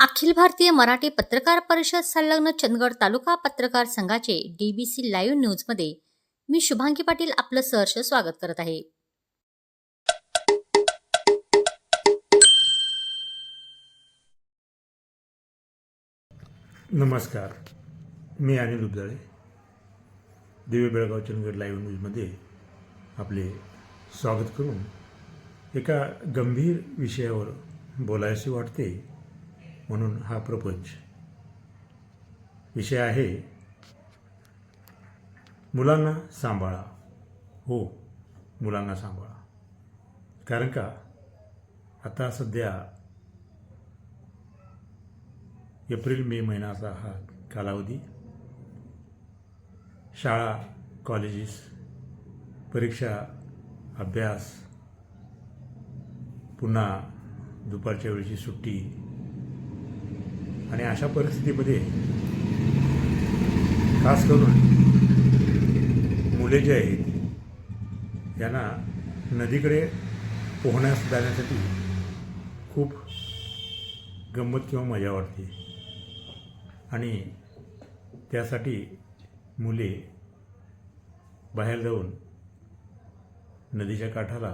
अखिल भारतीय मराठी पत्रकार परिषद संलग्न चंदगड तालुका पत्रकार संघाचे डीबीसी लाईव्ह न्यूजमध्ये मी शुभांगी पाटील आपलं सहर्ष स्वागत करत आहे. नमस्कार. मी अनिल उबदाळे. देवी बेळगाव चंदगड लाईव्ह न्यूजमध्ये आपले स्वागत करून एका गंभीर विषयावर बोलायचे वाटते. म्हणून हा प्रपंच. विषय आहे मुलांना सांभाळा. हो मुलांना सांभाळा. कारण का? आता सध्या एप्रिल मे महिन्याचा हा कालावधी शाळा कॉलेजेस परीक्षा अभ्यास पुन्हा दुपारच्या वेळची सुट्टी आणि अशा परिस्थितीमध्ये खास करून मुले जे आहेत यांना नदीकडे पोहण्यास जाण्यासाठी खूप गंमत किंवा मजा वाटते. आणि त्यासाठी मुले बाहेर जाऊन नदीच्या काठाला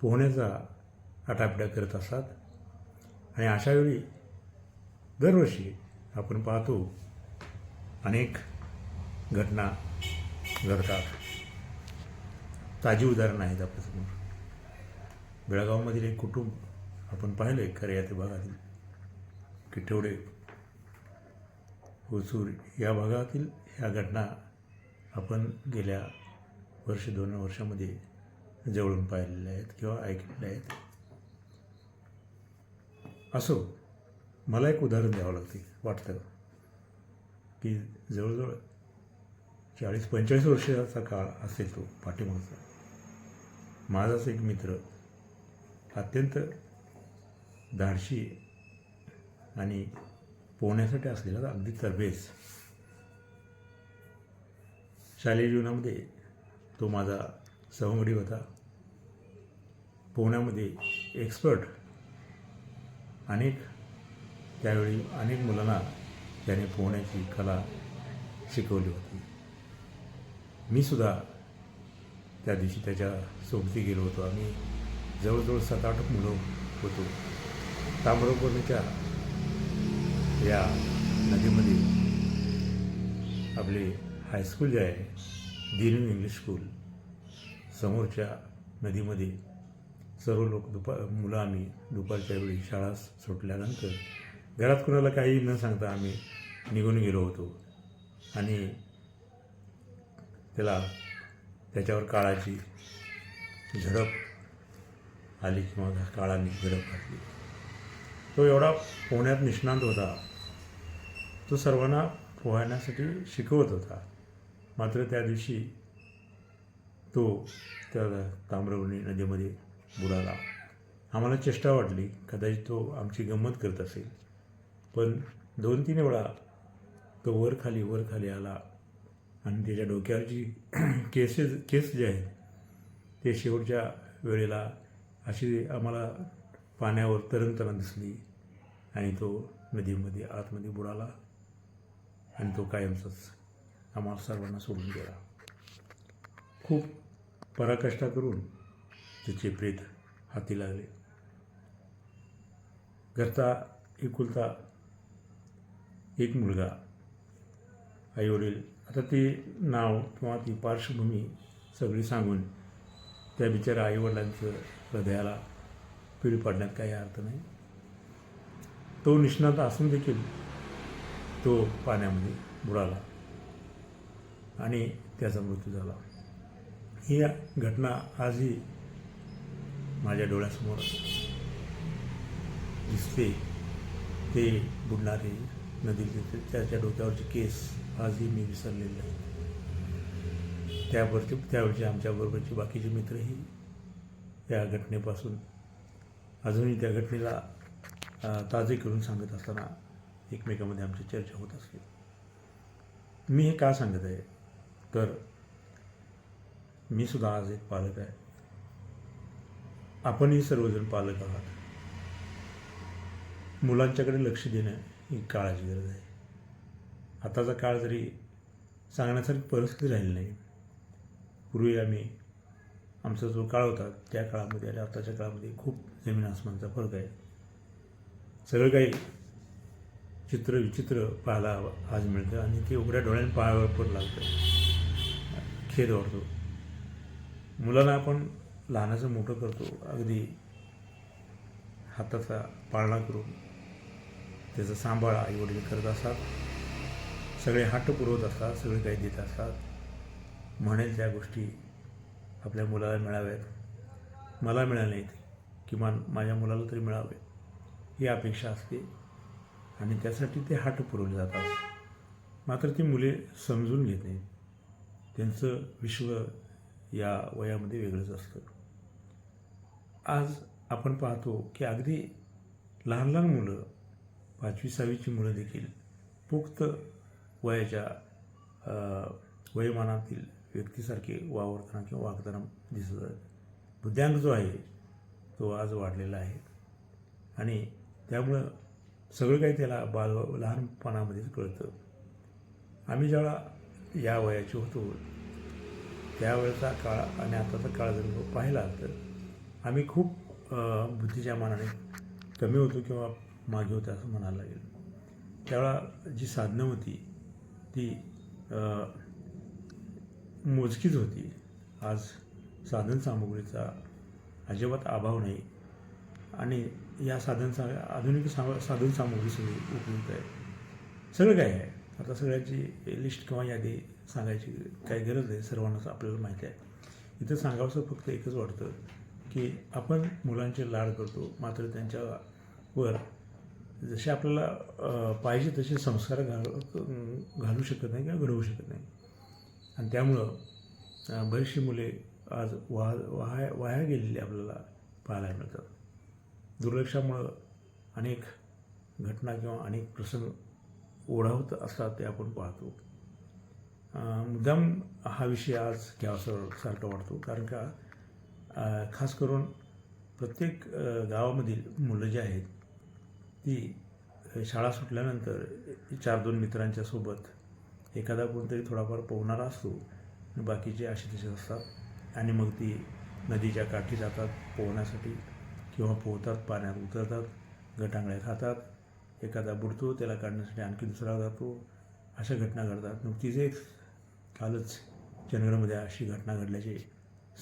पोहण्याचा आटापिटा करत असतात. आणि अशावेळी दरवर्षी आपण पाहतो अनेक घटना घडतात. ताजी उदाहरणं आहेत आपल्यासमोर. बेळगावमधील एक कुटुंब आपण पाहिलं आहे खऱ्या त्या भागातील की होसूर या भागातील ह्या घटना आपण गेल्या वर्ष दोन वर्षामध्ये जवळून पाहिलेल्या आहेत किंवा ऐकलेल्या आहेत. असो मला एक उदाहरण द्यावं लागते वाटतं. की जवळजवळ चाळीस पंचेचाळीस वर्षाचा काळ असेल तो पाठीमागचा. माझाच एक मित्र अत्यंत धाडशी आणि पोहण्यासाठी असलेला अगदी तरबेज शालेय जीवनामध्ये तो माझा सवंगडी होता. पोहण्यामध्ये एक्सपर्ट अनेक त्यावेळी अनेक मुलांना त्याने पोहण्याची कला शिकवली होती. मी सुद्धा त्या दिवशी त्याच्या सोबती गेलो होतो. आम्ही जवळजवळ सात आठ मुलं होतो. ताम्रपर्णीच्या या नदीमध्ये आपले हायस्कूल जे आहे दिनू इंग्लिश स्कूल समोरच्या नदीमध्ये सर्व लोक दुपार मुलं आम्ही दुपारच्या वेळी शाळा सुटल्यानंतर घरात कुणाला काही न सांगता आम्ही निघून गेलो होतो. आणि त्याला त्याच्यावर काळाची झडप आली किंवा काळाने झडप घातली. तो एवढा पोहण्यात निष्णांत होता. तो सर्वांना पोहण्यासाठी शिकवत होता. मात्र त्या दिवशी तो त्या ताम्रवणी नदीमध्ये बुडाला. आम्हाला चेष्टा वाटली कदाचित तो आमची गंमत करत असेल. पण दोन तीन वेळा तो वर खाली वर खाली आला. आणि त्याच्या डोक्यावरची केसेस केस जे आहेत ते शेवटच्या वेळेला अशी आम्हाला पाण्यावर तरंगताना दिसली आणि तो नदीमध्ये आतमध्ये बुडाला आणि तो कायमचाच आम्हाला सर्वांना सोडून गेला. खूप पराकष्टा करून त्याचे प्रेत हाती लागले. घरचा एकुलता एक मुलगा आईवडील आता ते नाव किंवा ती पार्श्वभूमी सगळी सांगून त्या बिचाऱ्या आईवडिलांचं हृदयाला पिळी पाडण्यात काही अर्थ नाही. तो निष्णात असून देखील तो पाण्यामध्ये बुडाला आणि त्याचा मृत्यू झाला. ही घटना आजही माझ्या डोळ्यासमोर दिसते. ते बुडणारे नदीचे त्याच्या डोक्यावरचे केस आजही मी विसरलेले नाही त्यावरचे त्यावेळची आमच्याबरोबरचे बाकीचे मित्रही त्या घटनेपासून अजूनही त्या घटनेला ताजे करून सांगत असताना एकमेकामध्ये आमची चर्चा होत असते. मी हे का सांगत आहे? तर मी सुद्धा आज एक पालक आहे. आपणही सर्वजण पालक आहात. मुलांच्याकडे लक्ष देणं ही काळाची गरज आहे. आताचा काळ जरी सांगण्यासारखी परिस्थिती राहिली नाही पूर्वी आम्ही आमचा जो काळ होता त्या काळामध्ये आणि आताच्या काळामध्ये खूप जमीन आसमानचा फरक आहे. सगळं काही चित्र विचित्र पाहायला आज मिळतं आणि ते उघड्या डोळ्याने पाहावं पण लागतं. खेद वाढतो. मुलांना आपण लहानाचं मोठं करतो अगदी हाताचा पाळणा करून त्याचा सांभाळ आईवडील करत असतात. सगळे हट्ट पुरवत असतात सगळे काही देत असतात. म्हणेल त्या गोष्टी आपल्या मुलाला मिळाव्यात. मला मिळाल्या नाहीत किमान माझ्या मुलाला तरी मिळावे. ही अपेक्षा असते आणि त्यासाठी ते हट पुरवले जातात. मात्र ती मुले समजून घेत नाहीत. त्यांचं विश्व या वयामध्ये वेगळंच असतं. आज आपण पाहतो की अगदी लहान लहान मुलं पाचवी सहावीची मुलं देखील पुख्त वयाच्या वयमानातील वयोमानातील व्यक्तीसारखे वावरताना किंवा वागताना दिसत आहेत. बुद्ध्यांक जो आहे तो आज वाढलेला आहे. आणि त्यामुळं सगळं काही त्याला बाल लहानपणामध्येच कळतं. आम्ही ज्यावेळा या वयाचे होतो त्यावेळेचा काळ आणि आताचा काळ जर पाहिला तर आम्ही खूप बुद्धीच्या मानाने कमी होतो किंवा मागे होत्या असं म्हणायला लागेल. त्यावेळा जी साधनं होती ती मोजकीच होती. आज साधन सामुग्रीचा अजिबात अभाव नाही. आणि या साधन सा आधुनिक सा साधन सामुग्री सगळी उपलब्ध आहे. सगळं काय आहे. आता सगळ्याची लिस्ट किंवा यादी सांगायची काही गरज नाही. सर्वांनाच आपल्याला माहिती आहे. इथं सांगावंसं फक्त एकच वाटतं की आपण मुलांचे लाड करतो. मात्र त्यांच्यावर जसे आपल्याला पाहिजे तसे संस्कार घाल घालू शकत नाही किंवा घडवू शकत नाही. आणि त्यामुळं बरीचशी मुले आज वाह वाया वाया गेलेली आपल्याला पाहायला मिळतात. दुर्लक्षामुळं अनेक घटना किंवा अनेक प्रसंग ओढावत असतात ते आपण पाहतो. मुद्दाम हा विषय आज घ्यावासा सारखा वाटतो. कारण का खास करून प्रत्येक गावामधील मुलं जी आहेत ती शाळा सुटल्यानंतर चार दोन मित्रांच्या सोबत एखादा कोणतरी थोडाफार पोहणारा असतो बाकीचे असे तसे असतात आणि मग ती नदीच्या काठी जातात पोहण्यासाठी किंवा पोहतात पाण्यात उतरतात गटांगळ्या खातात एखादा बुडतो त्याला काढण्यासाठी आणखी दुसरा जातो अशा घटना घडतात. नुकतीच एक कालच चंद्रमध्ये अशी घटना घडल्याचे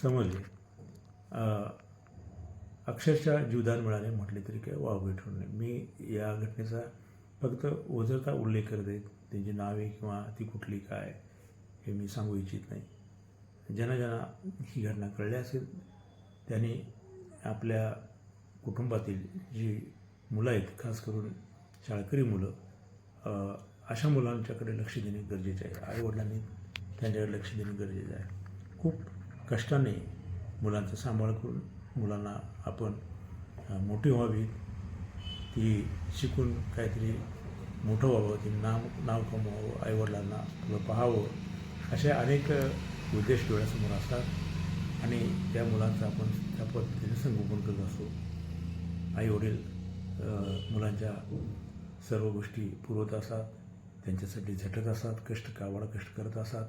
समजले. अक्षरशः जीवदान मिळाले म्हटले तरी काय वाव भेटून नाही. मी या घटनेचा फक्त ओझरता उल्लेख करत आहे. त्यांची नावे किंवा ती कुठली काय हे मी सांगू इच्छित नाही. ज्यांना ज्यांना ही घटना कळली असेल त्यांनी आपल्या कुटुंबातील जी मुलं आहेत खास करून शाळकरी मुलं अशा मुलांच्याकडे लक्ष देणे गरजेचे आहे. आईवडिलांनी त्यांच्याकडे लक्ष देणे गरजेचं आहे. खूप कष्टाने मुलांचा सांभाळ करून मुलांना आपण मोठी व्हावी ती शिकून काहीतरी मोठं व्हावं ती नाव नाव कमवावं आईवडिलांना थोडं पाहावं असे अनेक उद्देश डोळ्यासमोर असतात. आणि त्या मुलांचं आपण त्या पद्धतीने संगोपन करत असतो. आईवडील मुलांच्या सर्व गोष्टी पुरवत असतात त्यांच्यासाठी झटत असतात कष्ट कावाडा कष्ट करत असतात.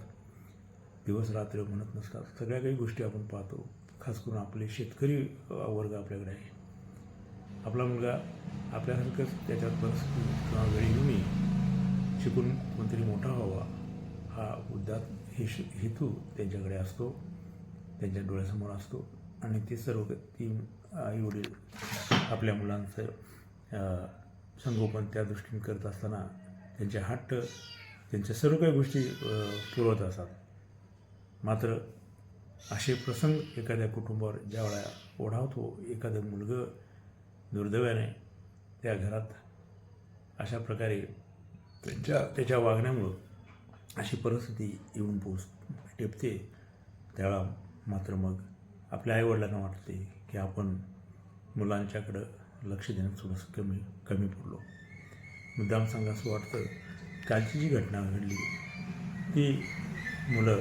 दिवस रात्र म्हणत नसतात. सगळ्या काही गोष्टी आपण पाहतो. खास करून आपले शेतकरी वर्ग आपल्याकडे आहे. आपला मुलगा आपल्यासारखंच त्याच्यात परिस्थिती किंवा वेळी येऊनही शिकून कोणतरी मोठा व्हावा हा उद्दात हे हेतू त्यांच्याकडे असतो त्यांच्या डोळ्यासमोर असतो. आणि ते सर्व ती आईवडील आपल्या मुलांचं संगोपन त्या दृष्टीने करत असताना त्यांचे हट्ट त्यांच्या सर्व काही गोष्टी पुरवत असतात. मात्र असे प्रसंग एखाद्या कुटुंबावर ज्यावेळा ओढावतो एखादं मुलगं दुर्दैवाने त्या घरात अशा प्रकारे त्यांच्या त्याच्या वागण्यामुळं अशी परिस्थिती येऊन पोच टेपते. त्यावेळा मात्र मग आपल्या आईवडिलांना वाटते की आपण मुलांच्याकडं लक्ष देण्यात थोडंसं कमी कमी पडलो. मुद्दाम सांगायचं वाटतं कालची जी घटना घडली ती मुलं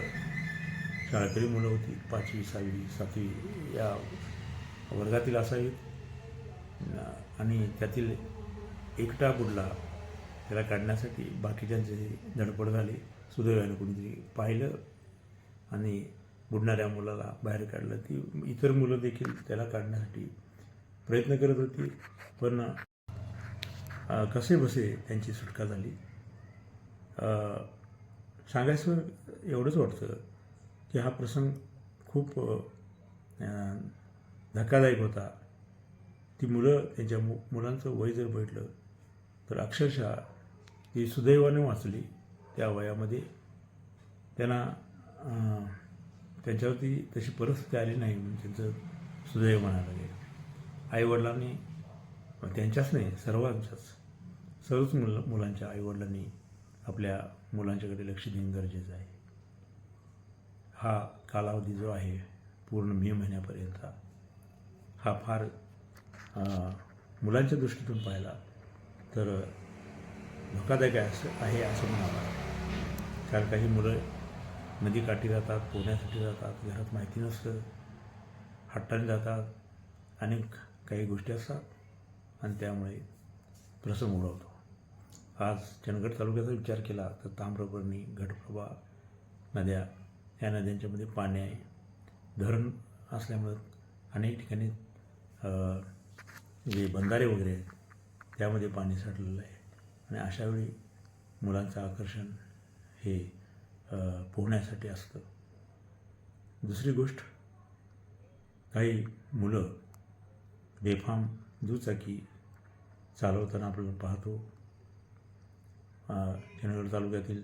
शाळकरी मुलं होती पाचवी सहावी सातवी या वर्गातील असावीत. आणि त्यातील एकटा बुडला त्याला काढण्यासाठी बाकीच्यांचे धडपड झाली. सुदैवाने कोणीतरी पाहिलं आणि बुडणाऱ्या मुलाला बाहेर काढलं. ती इतर मुलं देखील त्याला काढण्यासाठी प्रयत्न करत होती. पण कसे बसे त्यांची सुटका झाली? सांगायचं एवढंच वाटतं. की हा प्रसंग खूप धक्कादायक होता. ती मुलं त्यांच्या मु मुलांचं वय जर भेटलं तर अक्षरशः ती सुदैवाने वाचली त्या वयामध्ये. त्यांना त्यांच्यावरती तशी परिस्थिती आली नाही म्हणून त्यांचं सुदैव म्हणायला लागेल. आईवडिलांनी त्यांच्याच नाही सर्वांच्याच सर्वच मुलं मुलांच्या आईवडिलांनी आपल्या मुलांच्याकडे लक्ष देणं गरजेचं आहे. हा कालावधी जो आहे पूर्ण मे महिन्यापर्यंत हा फार मुलांच्या दृष्टीतून पाहिला तर धोकादायक आहे असं आहे असं म्हणावं कारण काही मुलं नदीकाठी जातात पोहण्यासाठी जातात घरात माहिती नसतं हट्टाने जातात अनेक काही गोष्टी असतात आणि त्यामुळे प्रसंग उडवतो. आज चंदगड तालुक्याचा विचार केला तर ताम्रपर्णी घटप्रभा नद्या या नद्यांच्यामध्ये पाणी आहे. धरण असल्यामुळं अनेक ठिकाणी जे बंधारे वगैरे आहेत त्यामध्ये पाणी साठलेलं आहे. आणि अशावेळी मुलांचं आकर्षण हे पोहण्यासाठी असतं. दुसरी गोष्ट काही मुलं बेफाम दुचाकी चालवताना आपल्याला पाहतो. अ, तालुक्यातील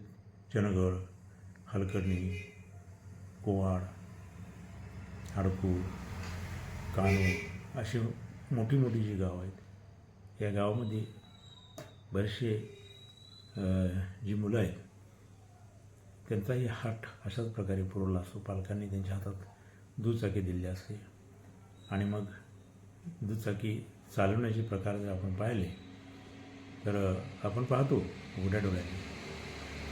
चनगड हलकर्णी कोवाड हडकू कानू अशी मोठी मोठी जी गावं आहेत. या गावामध्ये बरेचसे जी मुलं आहेत त्यांचाही हाट अशाच प्रकारे पुरवला असतो. पालकांनी त्यांच्या हातात दुचाकी दिली असते. आणि मग दुचाकी चालवण्याचे प्रकार जर आपण पाहिले तर आपण पाहतो उघड्या डोळ्याने.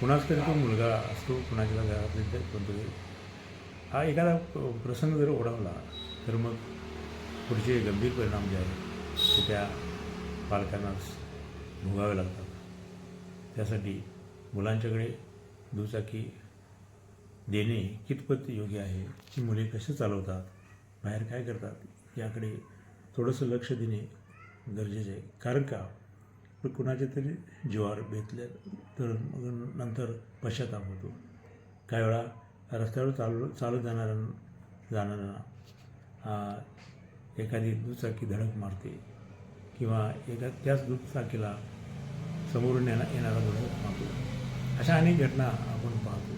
कुणाच तरी तो मुलगा असतो कुणाच्या घरातले तर कोणतरी हा एखादा प- प्रसंग जर ओढवला तर मग पुढचे गंभीर परिणाम जे आहेत ते त्या पालकांनाच भोगावे लागतात. त्यासाठी मुलांच्याकडे दुचाकी देणे कितपत योग्य आहे की मुले कसे चालवतात बाहेर काय करतात याकडे थोडंसं लक्ष देणे गरजेचं आहे. कारण का? कुणाच्या तरी जीवावर बेतल्या तर मग नंतर पश्चाताप होतो. काही वेळा रस्त्यावर चालू चालत जाणाऱ्या जाणाऱ्यांना एखादी दुचाकी धडक मारते किंवा एका त्याच दुचाकीला समोरून येणा येणारा धडक मारतो. अशा अनेक घटना आपण पाहतो.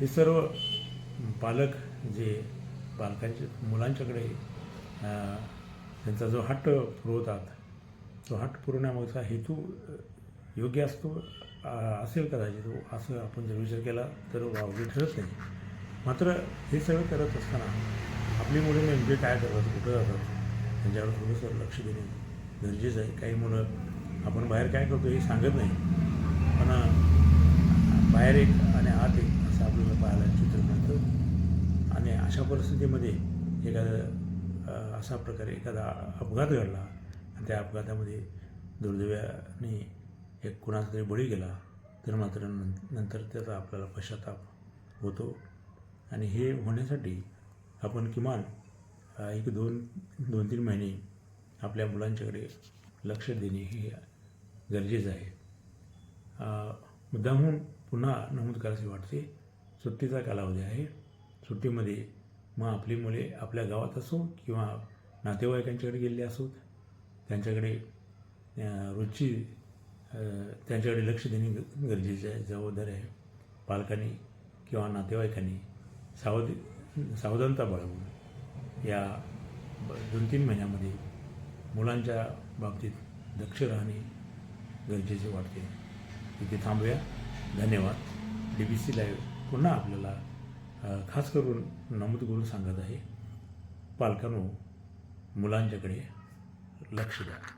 हे सर्व पालक जे पालकांचे मुलांच्याकडे त्यांचा जो हट्ट पुरवतात तो हट्ट पुरवण्यामागचा हेतू योग्य असतो? असेल कदाचित तो असं आपण जर विचार केला तर वावगे ठरत नाही. मात्र हे सगळं करत असताना आपली मुलं नेमके काय करतात कुठं जातात त्यांच्यावर थोडंसं लक्ष देणे गरजेचं आहे. काही मुलं आपण बाहेर काय करतो हे सांगत नाही. पण बाहेर एक आणि आत एक असं आपल्याला पाहायला चित्र मिळतं. आणि अशा परिस्थितीमध्ये एखादा असा प्रकारे एखादा अपघात घडला आणि त्या अपघातामध्ये दुर्दैवाने एक कुणाचा तरी बळी गेला तर मात्र नं नंतर त्याचा आपल्याला पश्चाताप होतो. आणि हे होण्यासाठी आपण किमान एक दोन दोन तीन महिने आपल्या मुलांच्याकडे लक्ष देणे हे गरजेचं आहे. मुद्दामहून पुन्हा नमूद करायचे वाटते सुट्टीचा कालावधी आहे. सुट्टीमध्ये मग आपली मुले आपल्या गावात असो किंवा नातेवाईकांच्याकडे गेलेली असोत त्यांच्याकडे रोजची त्यांच्याकडे लक्ष देणे ग- आहे. जबाबदार आहे. पालकांनी किंवा नातेवाईकांनी सावध सावधानता बाळगून या दोन तीन महिन्यामध्ये मुलांच्या बाबतीत दक्ष राहणे गरजेचे वाटते. इथे थांबूया. धन्यवाद. डी बी सी लाईव्ह पुन्हा आपल्याला खास करून नमूद करून सांगत आहे. पालकांनो मुलांच्याकडे लक्ष द्या.